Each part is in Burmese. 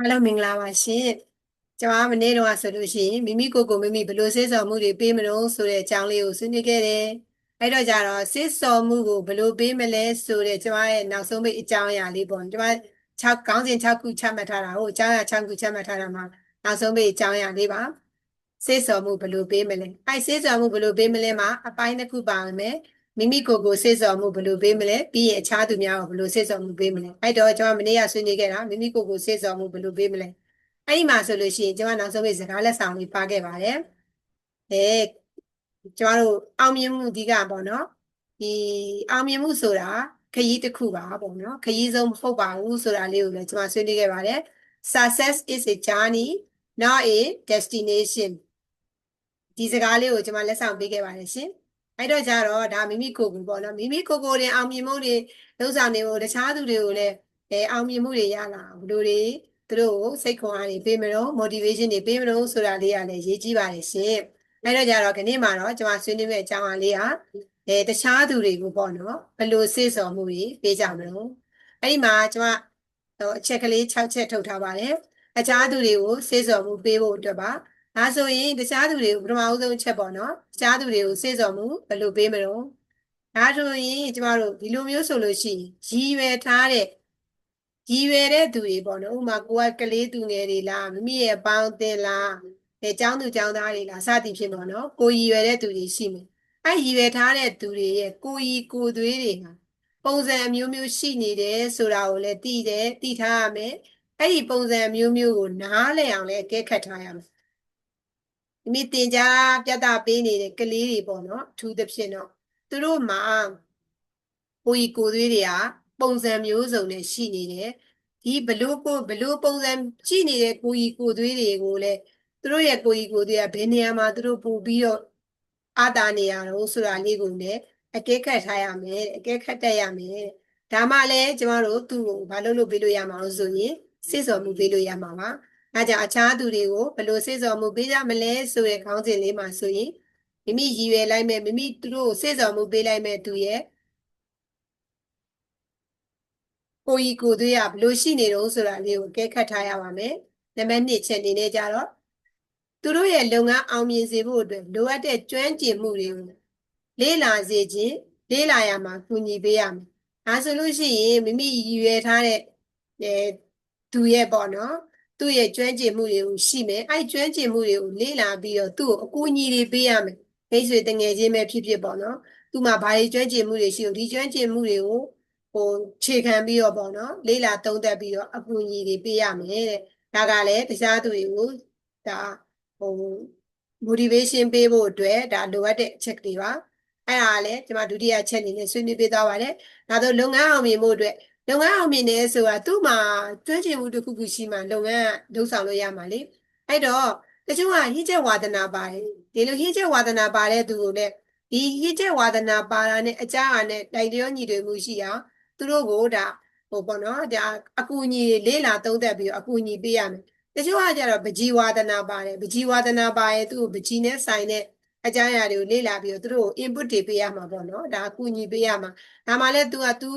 အားလုံးမင်္ဂလာပါရှင်ကျွန်မမနေ့တော့ဆိုလို့ရှိရင်မိမိကိုယ်ကိုမိမိဘယ်လိုစေစော်မှုတွေပေးမလို့ဆိုတဲ့အကြောင်းလေးကိုဆွေးနွေးခဲ့တယ်အဲ့တော့ကြတော့စေစော်မှုကိုဘယ်လိုပေးမလဲဆိုတဲ့ကျွန်မရဲ့နောက်ဆုံးပိတ်အကြောင်းအရာလေးပေါ့ကျွန်မ6ခေါင်းစဉ်6ခုချမှတ်ထားတာဟုတ်အကြောင်းအရာ6ခုချမှတ်ထားတာမှာနောက်ဆုံးပိတ်အကြောင်းအရာလေးပါစေစော်မှုဘယ်လိုပေးမလဲအဲ့စေစော်မှုဘယ်လိုပေးမလဲမှာအပိုင်းတစ်ခုပါမယ် မိမိကိုယ်ကိုစေစော်မှုဘယ်လိုပေးမလဲပြီးရင်အခြားသူများကိုဘယ်လိုစေစော်မှုပေးမလဲအဲ့တော့ကျွန်မမနေ့ကဆွေးနွေးခဲ့တာမိမိကိုယ်ကိုစေစော်မှုဘယ်လိုပေးမလဲအဲ့ဒီမှာဆိုလို့ရှိရင်ကျွန်မနောက်ဆုံးပိတ်စကားလက်ဆောင်လေးပါခဲ့ပါတယ်အဲကျွန်တော်တို့အောင်မြင်မှုဒီကပေါ့နော်ဒီအောင်မြင်မှုဆိုတာခရီးတစ်ခုပါပေါ့နော်ခရီးဆုံးမဟုတ်ပါဘူးဆိုတာလေးကိုလည်းကျွန်မဆွေးနွေးခဲ့ပါတယ် success is a journey not a destination ဒီစကားလေးကိုကျွန်မလက်ဆောင်ပေးခဲ့ပါတယ်ရှင် အဲ့တော့ကြတော့ဒါမိမိကိုယ်ကိုပေါ့နော်မိမိကိုယ်ကိုယ်တင်အောင်မြင်မှုတွေလုံးဆောင်နေဖို့တခြားသူတွေကိုလည်းအဲအောင်မြင်မှုတွေရလာဘလို့တွေသူတို့ကိုစိတ်ခွန်အားတွေပေးမလို့ motivation တွေပေးမလို့ဆိုတာလေးကလည်းရေးကြည့်ပါတယ်ရှင်အဲ့တော့ကြတော့ခဏမှာတော့ကျွန်မဆွေးနွေးမယ့်အကြောင်းအရာလေးကအဲတခြားသူတွေကိုပေါ့နော်ဘလို့စေ့စော်မှုတွေပေးကြမလို့အဲ့ဒီမှာကျွန်မဟိုအချက်ကလေး6ချက်ထုတ်ထားပါတယ်တခြားသူတွေကိုစေ့စော်မှုပေးဖို့အတွက်ပါ ဒါဆိုရင်တခြားသူတွေကိုပထမဦးဆုံးချက်ပေါ့နော်တခြားသူတွေကိုစေ့စော်မှုဘယ်လိုပေးမလို့ဒါဆိုရင်ကျမတို့ဒီလိုမျိုးဆိုလို့ရှိရင်ရည်ရွယ်ထားတဲ့ရည်ရွယ်တဲ့သူတွေပေါ့နော်ဥပမာကိုကကလေးသူငယ်တွေလားမိမိရဲ့ပေါင်းတင်လားအဲចောင်းသူចောင်းသားတွေလားစသည်ဖြင့်ပေါ့နော်ကိုရည်ရွယ်တဲ့သူတွေရှိမယ်အဲရည်ရွယ်ထားတဲ့သူတွေရဲ့ကိုရီကိုသွေးတွေဟာပုံစံအမျိုးမျိုးရှိနေတယ်ဆိုတာကိုလည်းသိတယ်သိထားရမယ်အဲ့ဒီပုံစံမျိုးမျိုးကိုနားလည်အောင်လည်းအကဲခတ်ထားရမယ် ဒီမိတင် जा ပြတ်တာပေးနေတဲ့ကလေးတွေပေါ့နော်ထူးသဖြင့်တော့သူတို့မှာကိုကြီးကိုသွေးတွေကပုံစံမျိုးစုံနဲ့ရှိနေတယ်ဒီဘလို့ကိုဘလို့ပုံစံရှိနေတဲ့ကိုကြီးကိုသွေးတွေကိုလည်းသူတို့ရဲ့ကိုကြီးကိုသွေးကဘယ်နေရာမှာသူတို့ပို့ပြီးတော့အာတာနေရတော့ဆိုတာလေးကိုလည်းအကဲခတ်ထားရမယ်အကဲခတ်တတ်ရမယ်ဒါမှလည်းကျမတို့သူ့ကိုဘာလို့လုပ်ပေးလို့ရမှာလို့ဆိုရင်စိတ်စော်မှုပေးလို့ရမှာပါ အဲကြောင့်အခြားသူတွေကိုဘယ်လိုစိတ်စော်မှုပေးကြမလဲဆိုတဲ့ခေါင်းစဉ်လေးမှာဆိုရင်မိမိရည်ရွယ်လိုက်မယ်မိမိသူတို့ကိုစိတ်စော်မှုပေးလိုက်မယ်သူရဲ့ကိုကြီးကိုသွေးရဘလို့ရှိနေတော့ဆိုတာလေးကိုအကဲခတ်ထားရပါမယ်နံပါတ်1ချက်အနေနဲ့ကြတော့သူတို့ရဲ့လုပ်ငန်းအောင်မြင်စေဖို့အတွက်လိုအပ်တဲ့ကျွမ်းကျင်မှုတွေကိုလေ့လာစေခြင်းလေ့လာရမှာကူညီပေးရမယ်ဒါဆိုလို့ရှိရင်မိမိရည်ရွယ်ထားတဲ့အဲသူရဲ့ပေါ့နော် သူ့ရဲ့ကျွမ်းကျင်မှုတွေကိုရှိမယ်အဲ့ကျွမ်းကျင်မှုတွေကိုလေ့လာပြီးတော့သူ့ကိုအကူအညီတွေပေးရမယ်မိတ်ဆွေတငယ်ချင်းပဲဖြစ်ဖြစ်ပေါ့နော်သူ့မှာဘာတွေကျွမ်းကျင်မှုတွေရှိလို့ဒီကျွမ်းကျင်မှုတွေကိုဟိုခြေခံပြီးတော့ပေါ့နော်လေ့လာသုံးသပ်ပြီးတော့အကူအညီတွေပေးရမယ်တဲ့ဒါကလည်းတခြားသူတွေကိုဒါဟို motivation ပေးဖို့အတွက်ဒါလိုအပ်တဲ့အချက်တွေပါအဲ့ဒါလည်းကျွန်မဒုတိယချက်အနေနဲ့ဆွေးနွေးပေးသွားပါတယ်ဒါဆိုလုပ်ငန်းအောင်မြင်ဖို့အတွက် လုပ်ငန်းအောင်မြင်နေဆိုတာသူ့မှာကျွမ်းကျင်မှုတစ်ခုခုရှိမှလုပ်ငန်းလုပ်ဆောင်လို့ရမှာလေအဲ့တော့တချို့ကဟိချက်ဝါဒနာပါတယ်ဒီလိုဟိချက်ဝါဒနာပါတဲ့သူကိုလည်းဒီဟိချက်ဝါဒနာပါတာနဲ့အကြအားနဲ့တိုက်ရောညီတွေမှုရှိအောင်သူတို့ကိုဒါဟိုပေါ့နော်ဒါအကူအညီလေးလာသုံးသက်ပြီးတော့အကူအညီပေးရမယ်တချို့ကကြတော့ပကြီးဝါဒနာပါတယ်ပကြီးဝါဒနာပါရဲ့သူ့ကိုပကြီးနဲ့ဆိုင်တဲ့ အကြမ်းအရာတွေကိုလေ့လာပြီးတော့သူတို့ကို input တွေပေးရမှာပေါ့နော်ဒါအကူအညီပေးရမှာဒါမှလည်း तू က तू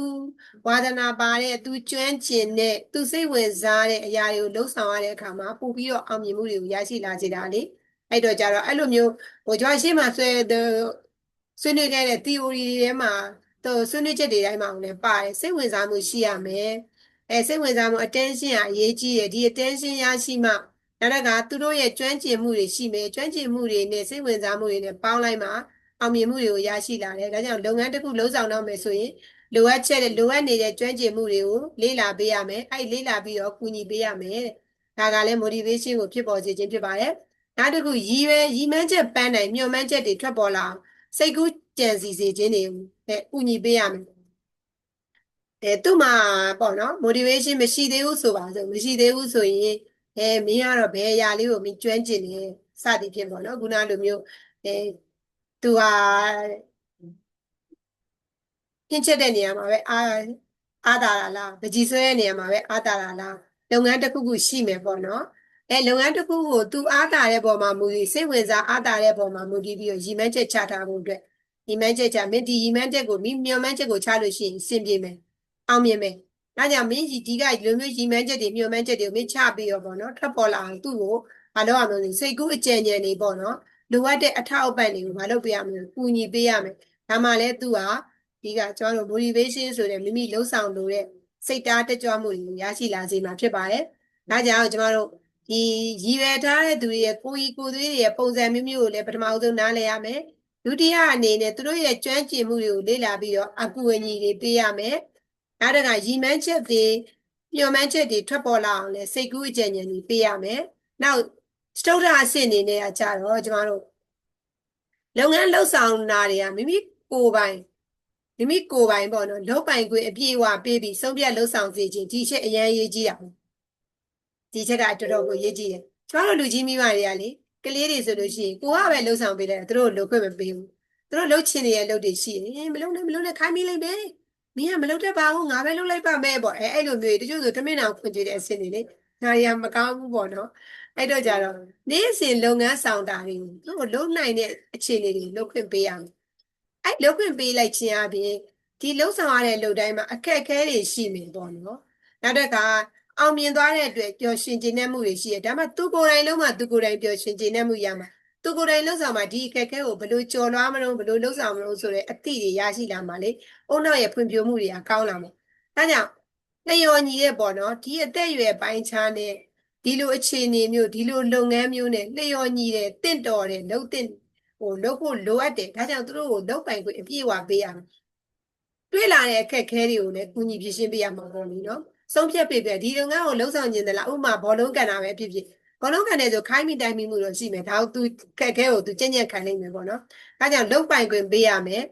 ဝါဒနာပါတဲ့ तू ကျွမ်းကျင်တဲ့ तू စိတ်ဝင်စားတဲ့အရာတွေကိုလှုပ်ဆောင်ရတဲ့အခါမှာပို့ပြီးတော့အောင်မြင်မှုတွေကိုရရှိလာစေတာလေအဲ့တော့ကြတော့အဲ့လိုမျိုးဟိုကျွန်တော်ရှေ့မှာဆွဲဆွေးနွေးခဲ့တဲ့ theory တွေထဲမှာတော့ဆွေးနွေးချက်တွေတိုင်းမှာလည်းပါတယ်စိတ်ဝင်စားမှုရှိရမယ်အဲစိတ်ဝင်စားမှု attention ကအရေးကြီးတယ်ဒီ attention ရရှိမှ နောက်တစ်ခါသူတို့ရဲ့ကျွမ်းကျင်မှုတွေရှိမယ်ကျွမ်းကျင်မှုတွေနဲ့စိတ်ဝင်စားမှုတွေနဲ့ပေါင်းလိုက်မှအောင်မြင်မှုတွေကိုရရှိလာတယ်ဒါကြောင့်လုပ်ငန်းတစ်ခုလုံးဆောင်တော့မယ်ဆိုရင်လိုအပ်ချက်လိုအပ်နေတဲ့ကျွမ်းကျင်မှုတွေကိုလေ့လာပေးရမယ်အဲ့လေ့လာပြီးတော့ကူညီပေးရမယ်ဒါကလည်း motivation ကိုဖြစ်ပေါ်စေခြင်းဖြစ်ပါတယ်နောက်တစ်ခုရည်ရွယ်ရည်မှန်းချက်ပန်းနိုင်မျှော်မှန်းချက်တွေထွက်ပေါ်လာအောင်စိတ်ကူးကြံစီစေခြင်းတွေနဲ့ကူညီပေးရမယ်အဲသူ့မှာပေါ့နော် motivation မရှိသေးဘူးဆိုပါစို့မရှိသေးဘူးဆိုရင် အဲမင်းကတော့ဘယ်အရာလေးကိုမင်းကျွမ်းကျင်နေစသည်ဖြင့်ပေါ့နော်ခုနလိုမျိုးအဲသူဟာဟင်းချက်တဲ့နေရာမှာပဲအာအာတာလားပကြီးဆွဲတဲ့နေရာမှာပဲအာတာလားလုပ်ငန်းတစ်ခုခုရှိမယ်ပေါ့နော်အဲလုပ်ငန်းတစ်ခုကိုသူအားတာတဲ့ပုံမှာမူပြီးစိတ်ဝင်စားအားတာတဲ့ပုံမှာမူတည်ပြီးတော့ရည်မှန်းချက်ချထားဖို့အတွက်ရည်မှန်းချက်ချမင်းဒီရည်မှန်းချက်ကိုမိမျှော်မှန်းချက်ကိုချလို့ရှိရင်အဆင်ပြေမယ်အောင်မြင်မယ် ဒါကြောင့်မင်းကြီးဒီကဒီလိုမျိုးရီမန်းချက်တွေမျှော်မှန်းချက်တွေကိုမင်းချပြီးတော့ပေါ့နော်ထွက်ပေါ်လာအောင်သူ့ကိုမလုပ်ရမလို့စိတ်ကူးအကြံဉာဏ်တွေပေါ့နော်လိုအပ်တဲ့အထောက်အပံ့တွေကိုမလုပ်ပေးရမလို့ကူညီပေးရမယ်ဒါမှလည်းသူဟာဒီကကျွန်တော်တို့ motivation ဆိုတဲ့မိမိလှုပ်ဆောင်လို့တဲ့စိတ်သားတက်ကြွမှုတွေကိုရရှိလာစေမှာဖြစ်ပါတယ်ဒါကြောင့်ကျွန်တော်တို့ဒီရည်ရွယ်ထားတဲ့သူတွေရဲ့ကိုယ်ကြီးကိုယ်သွေးတွေရဲ့ပုံစံမျိုးမျိုးကိုလည်းပထမဆုံးနားလည်ရမယ်ဒုတိယအနေနဲ့သူတို့ရဲ့ကျွမ်းကျင်မှုတွေကိုလေ့လာပြီးတော့အကူအညီတွေပေးရမယ် နောက်တစ်ခါရည်မှန်းချက်တွေညှော်မှန်းချက်တွေထွက်ပေါ်လာအောင်လဲစိတ်ကူးအကြံဉာဏ်တွေပေးရမယ်နောက်စတုဒ္ဓအဆင့်အနေနဲ့ကကြတော့ကျမတို့လုပ်ငန်းလှုပ်ဆောင်တာတွေကမိမိကိုယ်ပိုင်မိမိကိုယ်ပိုင်ပေါ့နော်လုပ်ပိုင်ခွင့်အပြည့်အဝပေးပြီးဆုံးဖြတ်လှုပ်ဆောင်စေခြင်းဒီချက်အရင်ရေးကြည့်တာဒီချက်ကတော်တော်ကိုရေးကြည့်တယ်ကျမတို့လူကြီးမိမတွေကလေကလေးတွေဆိုလို့ရှိရင်ကိုကပဲလှုပ်ဆောင်ပေးတယ်သူတို့လှုပ်ခွင့်မပေးဘူးသူတို့လှုပ်ချင်နေတဲ့လှုပ်တွေရှိရင်မလှုပ်နဲ့မလှုပ်နဲ့ခိုင်းမိလိုက်မယ် မင်းကမလှုပ်တတ်ပါဘူးငါပဲလှုပ်လိုက်ပါမယ်ပေါ့အဲအဲ့လိုမျိုးတချို့ဆိုတမင်အောင်ဖွင့်ကြည့်တဲ့အဆင့်တွေလေဒါတွေကမကောင်းဘူးပေါ့နော်အဲ့တော့ကြတော့နေ့စဉ်လုပ်ငန်းဆောင်တာတွေကိုသူတို့လုံနိုင်တဲ့အခြေအနေတွေလုပ်ခွင့်ပေးရမယ်အဲ့လုပ်ခွင့်ပေးလိုက်ခြင်းအပြင်ဒီလှုပ်ဆောင်ရတဲ့လုပ်တိုင်းမှာအခက်အခဲတွေရှိနေပေါ့နော်နောက်တစ်ခါအောင်မြင်သွားတဲ့အတွက်ပျော်ရွှင်ခြင်းနဲ့မှုတွေရှိတယ်ဒါမှသူကိုယ်တိုင်လုံးမှသူကိုယ်တိုင်ပျော်ရွှင်ခြင်းနဲ့မှုရမှာ သူကိုယ်တိုင်လှုပ်ဆောင်မှာဒီအခက်အခဲကိုဘယ်လိုကျော်လွှားမလို့ဘယ်လိုလှုပ်ဆောင်မလို့ဆိုတဲ့အသည့်တွေရရှိလာမှာလေအုံနောက်ရဲ့ဖွံ့ဖြိုးမှုတွေကကောင်းလာမှာဒါကြောင့်လျော်ညီတဲ့ပေါ့နော်ဒီအသက်အရွယ်ပိုင်းခြားနဲ့ဒီလိုအခြေအနေမျိုးဒီလိုလုပ်ငန်းမျိုးနဲ့လျော်ညီတဲ့တင့်တော်တဲ့လှုပ်တဲ့ဟိုလှုပ်ဖို့လိုအပ်တယ်ဒါကြောင့်သူတို့ကိုလှုပ်ပိုင်ခွင့်အပြည့်အဝပေးရမယ်တွေ့လာတဲ့အခက်အခဲတွေကိုလည်းကူညီဖြေရှင်းပေးရမှာပေါ့လေနော်ဆုံးဖြတ်ပေးပြဒီလုပ်ငန်းကိုလှုပ်ဆောင်ခြင်းတလားဥပမာဘောလုံးကန်တာပဲဖြစ်ဖြစ် ဘောလုံးကန်တယ်ဆိုခိုင်းမိတိုင်းမိမှုတော့ရှိမယ်ဒါကိုသူခက်ခဲကိုသူကြက်ညက်ခံနိုင်မယ်ပေါ့နော်ဒါကြောင့်လှုပ်ပိုင်ခွင့်ပေးရမယ်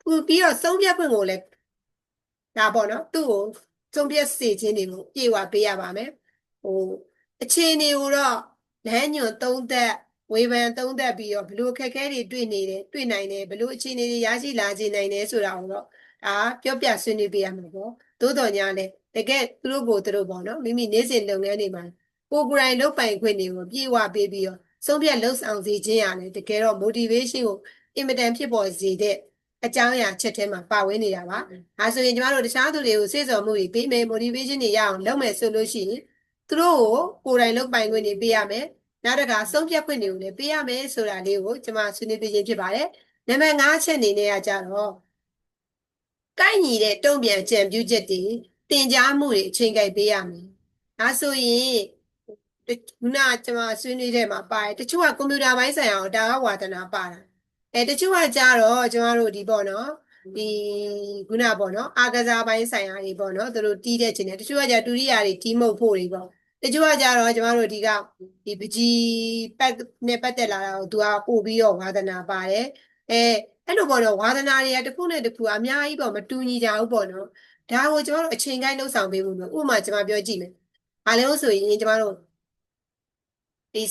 သူပြီးတော့ဆုံးဖြတ်ခွင့်ကိုလည်းဒါပေါ့နော်သူ့ကိုဆုံးဖြတ်စေခြင်းတွေကိုပြေဝပေးရပါမယ်ဟိုအခြေအနေကိုတော့လမ်းညွန်သုံးသက်ဝေဖန်သုံးသက်ပြီးတော့ဘလို့ခက်ခဲတွေတွေ့နေတယ်တွေ့နိုင်တယ်ဘလို့အခြေအနေတွေရရှိလာခြင်းနိုင်တယ်ဆိုတာကိုတော့ဒါပြောပြဆွေးနွေးပေးရမှာပေါ့သို့တော်ညာလည်းတကယ်သူတို့ကိုသူတို့ပေါ့နော်မိမိနေ့စဉ်လုပ်ငန်းတွေမှာ ကိုယ်ကိုယ်တိုင်လုပ်ပိုင်ခွင့်တွေကိုပြေဝပေးပြီးတော့ဆုံးဖြတ်လှုပ်ဆောင်စေခြင်းရတယ်တကယ်တော့ motivation ကိုအင်မတန်ဖြစ်ပေါ်စေတဲ့အကြောင်းအရာချက်ထဲမှာပါဝင်နေတာပါ။ဒါဆိုရင်ကျမတို့တခြားသူတွေကိုစေစော်မှုတွေပေးမယ် motivation တွေရအောင်လုပ်မယ်ဆိုလို့ရှိရင်သူတို့ကိုကိုယ်တိုင်လုပ်ပိုင်ခွင့်တွေပေးရမယ်။နောက်တစ်ခါဆုံးဖြတ်ခွင့်တွေကိုလည်းပေးရမယ်ဆိုတာလေးကိုကျမဆွေးနွေးပြခြင်းဖြစ်ပါတယ်။နံပါတ်5ချက်အနေနဲ့ကကြတော့ကိုက်ညီတဲ့တုံ့ပြန်ကြံပြုချက်တွေတင် जा မှုတွေအချိန်ကြိုက်ပေးရမယ်။ဒါဆိုရင် ခုနကကျွန်မဆွေးနွေးတဲ့မှာပါတယ်တချို့ကကွန်ပျူတာပိုင်းဆိုင်ရာကိုဒါကဝါသနာပါတာအဲတချို့ကကြတော့ကျွန်တော်တို့ဒီပေါ့နော်ဒီခုနပေါ့နော်အာကစားပိုင်းဆိုင်ရာတွေပေါ့နော်သူတို့တီးတဲ့ခြင်းနဲ့တချို့ကကြဒုတိယတွေတီးမှုတ်ဖို့တွေပေါ့တချို့ကကြတော့ကျွန်တော်တို့ဒီကဒီပကြီးပတ်နဲ့ပတ်သက်လာတာကိုသူကပို့ပြီးတော့ဝါသနာပါတယ်အဲအဲ့လိုပေါ့နော်ဝါသနာတွေကတစ်ခုနဲ့တစ်ခုအများကြီးပေါ့မတူညီကြဘူးပေါ့နော်ဒါကိုကျွန်တော်တို့အချိန်ကိုင်းလှုပ်ဆောင်ပေးဖို့လို့ဥပမာကျွန်မပြောကြည့်မယ်။ဘာလဲဆိုရင်ကျွန်တော်တို့ ဒီ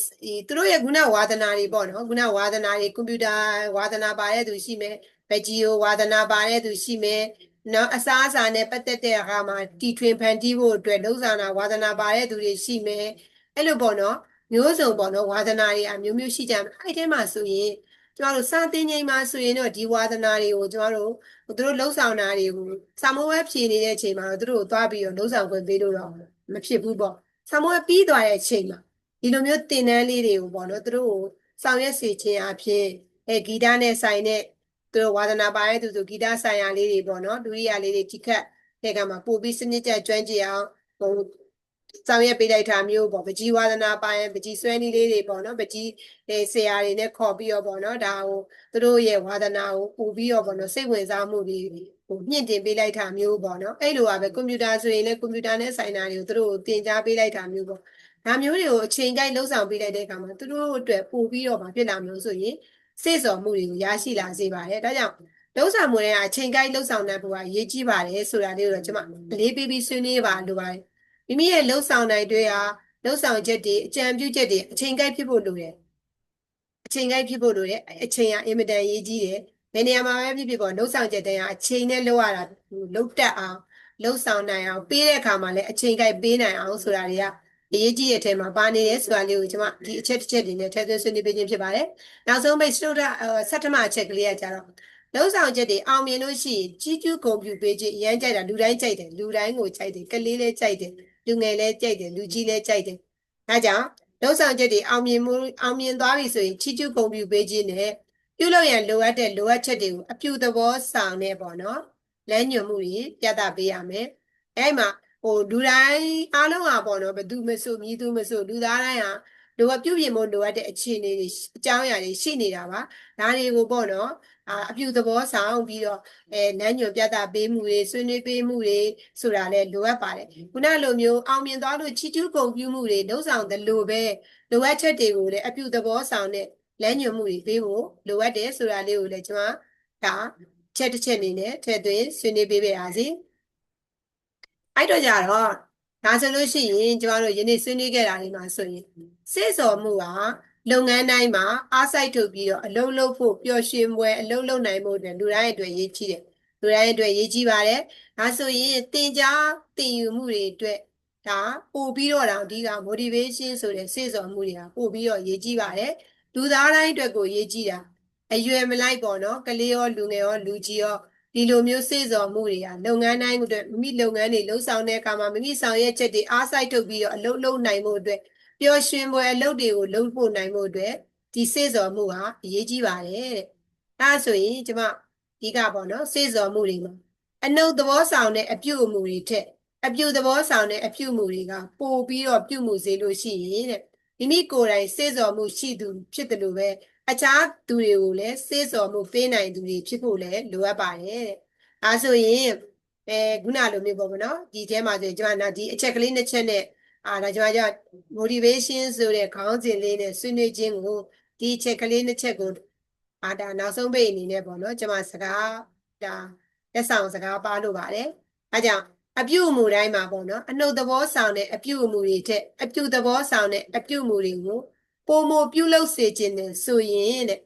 သူတို့ရဲ့ဂုဏဝါဒနာတွေပေါ့နော်ဂုဏဝါဒနာတွေကွန်ပျူတာဝါဒနာပါတဲ့သူရှိမယ်ဗဂျီယိုဝါဒနာပါတဲ့သူရှိမယ်နော်အစားအစာနဲ့ပတ်သက်တဲ့အခါမှာတီထွင်ဖန်တီးဖို့အတွက်လုံဆောင်တာဝါဒနာပါတဲ့သူတွေရှိမယ်အဲ့လိုပေါ့နော်မျိုးစုံပေါ့နော်ဝါဒနာတွေအမျိုးမျိုးရှိကြမယ်အဲ့ဒီမှာဆိုရင်ကျမတို့စာသင်ချိန်မှာဆိုရင်တော့ဒီဝါဒနာတွေကိုကျမတို့သူတို့လှုပ်ဆောင်တာတွေကိုစာမိုးဝဲဖြေနေတဲ့အချိန်မှာတော့သူတို့ကိုသွားပြီးတော့လှုပ်ဆောင်ခွင့်ပေးလို့တော့မဖြစ်ဘူးပေါ့စာမိုးဝဲပြီးသွားတဲ့အချိန်မှာ ဒီလိုမျိုးတင်တန်းလေးတွေကိုပေါ့နော်သူတို့ကိုဆောင်ရွက်စေခြင်းအဖြစ်အဲဂီတနဲ့ဆိုင်တဲ့သူတို့ဝါဒနာပါတဲ့သူဆိုဂီတဆိုင်ရာလေးတွေပေါ့နော်ဒုတိယလေးတွေထိခတ်တဲ့ကမှာပို့ပြီးစနစ်ကျကျွမ်းကျင်အောင်ဟို ဆောင်ရွက်ပေးလိုက်တာမျိုးပေါ့ပကြီးဝါဒနာပါရင်ပကြီးဆွဲနည်းလေးတွေပေါ့နော်ပကြီးအဲဆရာတွေနဲ့ခေါ်ပြီးတော့ပေါ့နော်ဒါဟိုသူတို့ရဲ့ဝါဒနာကိုပို့ပြီးတော့ပေါ့နော်စိတ်ဝင်စားမှုတွေဟိုမြင့်တင်ပေးလိုက်တာမျိုးပေါ့နော်အဲ့လိုပါပဲကွန်ပျူတာဆိုရင်လည်းကွန်ပျူတာနဲ့ဆိုင်တာတွေကိုသူတို့ကိုသင်ကြားပေးလိုက်တာမျိုးပေါ့ဒါမျိုးတွေကိုအချိန်ကြိုက်လှုပ်ဆောင်ပေးလိုက်တဲ့အခါမှာသူတို့အတွက်ပို့ပြီးတော့မဖြစ်လာမျိုးဆိုရင်စေ့စော်မှုတွေကိုရရှိလာစေပါတယ်ဒါကြောင့်လှုပ်ဆောင်မှုတွေကအချိန်ကြိုက်လှုပ်ဆောင်တဲ့ဘုရားရေးကြည့်ပါတယ်ဆိုတာလေးကိုတော့ကျွန်မအလေးပေးပြီးဆွေးနွေးပါလိုပါတယ် မိမိရဲ့လှုပ်ဆောင်နိုင်တွေဟာလှုပ်ဆောင်ချက်တွေအကြံပြုချက်တွေအချိန်ကြိုက်ဖြစ်ဖို့လိုတယ်အချိန်ကြိုက်ဖြစ်ဖို့လိုတယ်အချိန်ကအင်မတန်ရေးကြီးတယ်ဘယ်နေရာမှာပဲဖြစ်ဖြစ်ပေါ့လှုပ်ဆောင်ချက်တိုင်းကအချိန်နဲ့လှုပ်ရတာလှုပ်တက်အောင်လှုပ်ဆောင်နိုင်အောင်ပေးတဲ့အခါမှာလည်းအချိန်ကြိုက်ပေးနိုင်အောင်ဆိုတာတွေကအရေးကြီးတဲ့အထက်မှာပါနေတယ်ဆိုတာလေးကိုကျွန်မဒီအချက်တစ်ချက်တွေနဲ့ထည့်သွင်းဆွေးနွေးပေးခြင်းဖြစ်ပါတယ်။နောက်ဆုံးပိတ်စတုဒ္ဓဆဋ္ဌမအချက်ကလေးကကြတော့လုံးဆောင်ချက်တွေအောင်မြင်လို့ရှိရင်ကြီးကျူးဂုဏ်ပြုပေးခြင်းအရမ်းကြိုက်တာလူတိုင်းကြိုက်တယ်လူတိုင်းကိုကြိုက်တယ်ကလေးလည်းကြိုက်တယ် လူငယ်လည်းကြိုက်တယ်လူကြီးလည်းကြိုက်တယ်ဒါကြောင့်လုံးဆောင်ချက်တွေအောင်မြင်မှုအောင်မြင်သွားပြီဆိုရင်ကြီးကျူးဂုဏ်ပြုပေးခြင်းနဲ့ပြုလုပ်ရန်လိုအပ်တဲ့လိုအပ်ချက်တွေကိုအပြုသဘောဆောင်နေပေါ့နော်လမ်းညွှန်မှုတွေပြသပေးရမယ်အဲ့မှာဟိုလူတိုင်းအားလုံးဟာပေါ့နော်ဘယ်သူမဆိုမြည်သူမဆိုလူသားတိုင်းဟာ လိုအပ်ပြုပြင်ဖို့လိုအပ်တဲ့အခြေအနေတွေအကြောင်းအရာတွေရှိနေတာပါဒါတွေကိုပေါ့နော်အာအပြုသဘောဆောင်ပြီးတော့အဲနန်းညွန်ပြသပေးမှုတွေဆွေးနွေးပေးမှုတွေဆိုတာလည်းလိုအပ်ပါတယ်ခုနလိုမျိုးအောင်မြင်သွားလို့ချီးကျူးဂုဏ်ပြုမှုတွေလှုပ်ဆောင်တယ်လို့ပဲလိုအပ်ချက်တွေကိုလည်းအပြုသဘောဆောင်တဲ့လမ်းညွှန်မှုတွေပေးဖို့လိုအပ်တယ်ဆိုတာလေးကိုလည်းကျွန်မဒါချက်တစ်ချက်အနေနဲ့ထည့်သွင်းဆွေးနွေးပေးပါရစေအဲ့တော့ကြတော့ ဒါဆိုလို့ရှိရင်ကျွန်တော်တို့ယနေ့ဆွေးနွေးခဲ့တာလေးမှာဆိုရင်စေ့စော်မှုကလုပ်ငန်းတိုင်းမှာအားစိုက်ထုတ်ပြီးတော့အလုပ်လုပ်ဖို့ပျော်ရွှင်ပွဲအလုပ်လုပ်နိုင်ဖို့အတွက်လူတိုင်းအတွက်ရည်ကြီးတယ်လူတိုင်းအတွက်ရည်ကြီးပါတယ်ဒါဆိုရင်တင်ကြားတင်ယူမှုတွေအတွက်ဒါပို့ပြီးတော့တောင်ဒီက motivation ဆိုတဲ့စေ့စော်မှုတွေကပို့ပြီးတော့ရည်ကြီးပါတယ်လူသားတိုင်းအတွက်ကိုရည်ကြီးတာအရွယ်မလိုက်ပေါ့နော်ကလေးရောလူငယ်ရောလူကြီးရော ဒီလိုမျိုးစေ့စော်မှုတွေကလုပ်ငန်းတိုင်းအတွက်မိမိလုပ်ငန်းတွေလှုပ်ဆောင်တဲ့အခါမှာမိမိဆောင်ရွက်ချက်တွေအားစိုက်ထုတ်ပြီးတော့အလုပ်လုပ်နိုင်မှုအတွက်ပျော်ရွှင်ပွဲအလုပ်တွေကိုလုပ်ဖို့နိုင်မှုအတွက်ဒီစေ့စော်မှုဟာအရေးကြီးပါတယ်တဲ့။အဲဒါဆိုရင်ကျမဒီကပေါ့နော်စေ့စော်မှုတွေမှာအနုသဘောဆောင်တဲ့အပြုအမူတွေထက်အပြုသဘောဆောင်တဲ့အပြုအမူတွေကပိုပြီးတော့ပြုမှုစေလို့ရှိရင်တဲ့မိမိကိုယ်တိုင်စေ့စော်မှုရှိသူဖြစ်တယ်လို့ပဲ အခြားသူတွေကိုလည်းစေ့စော်မှုပေးနိုင်သူတွေဖြစ်ဖို့လည်းလိုအပ်ပါတယ်တဲ့။အဲဆိုရင်အဲခုနလိုမျိုးပေါ့ဗောနော်ဒီထဲမှာဆိုရင်ကျမနာဒီအချက်ကလေးနှစ်ချက်နဲ့အာဒါကျမကျ motivation ဆိုတဲ့ခေါင်းစဉ်လေးနဲ့ဆွေးနွေးခြင်းကိုဒီအချက်ကလေးနှစ်ချက်ကိုအာဒါနောက်ဆုံးပိတ်အနေနဲ့ပေါ့နော်ကျမစကားဒါလက်ဆောင်စကားပါလို့ပါတယ်။အဲကြောင့်အပြုအမူတိုင်းမှာပေါ့နော်အနှုတ်သဘောဆောင်တဲ့အပြုအမူတွေထက်အပြုသဘောဆောင်တဲ့အပြုအမူတွေကို ပုံမပြုလုပ်စေခြင်းနဲ့ဆိုရင်တဲ့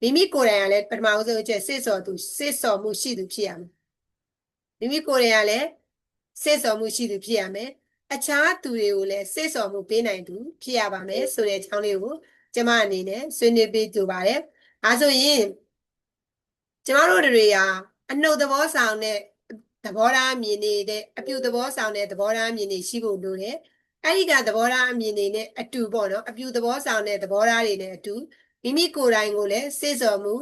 မိမိကိုယ်တိုင်ကလည်းပထမဦးဆုံးအချက်စေ့စော်သူစေ့စော်မှုရှိသူဖြစ်ရမယ်မိမိကိုယ်တိုင်ကလည်းစေ့စော်မှုရှိသူဖြစ်ရမယ်အခြားသူတွေကိုလည်းစေ့စော်မှုပေးနိုင်သူဖြစ်ရပါမယ်ဆိုတဲ့အကြောင်းလေးကိုကျမအနေနဲ့ဆွေးနွေးပေးကြပါတယ်အဲဆိုရင်ကျမတို့တွေဟာအနှုတ်သဘောဆောင်တဲ့သဘောထားမြင်နေတဲ့အပြုသဘောဆောင်တဲ့သဘောထားမြင်နေရှိဖို့လိုတယ် အဲ့ဒီကသဘောထားအမြင်တွေနဲ့အတူပေါ့နော်အပြုသဘောဆောင်တဲ့သဘောထားတွေနဲ့အတူမိမိကိုယ်တိုင်ကိုလည်းစေ့စော်မှု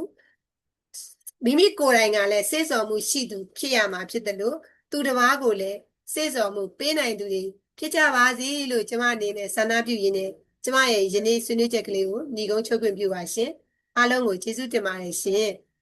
မိမိကိုယ်တိုင်ကလည်းစေ့စော်မှုရှိသူဖြစ်ရမှာဖြစ်တယ်လို့သူတစ်ပါးကိုလည်းစေ့စော်မှုပေးနိုင်သူတွေဖြစ်ကြပါစေလို့ကျမအနေနဲ့ဆန္ဒပြုရင်းနဲ့ကျမရဲ့ယနေ့ဆွေးနွေးချက်ကလေးကိုညီကုန်းချုပ်ခွင့်ပြုပါရှင်အားလုံးကိုကျေးဇူးတင်ပါတယ်ရှင်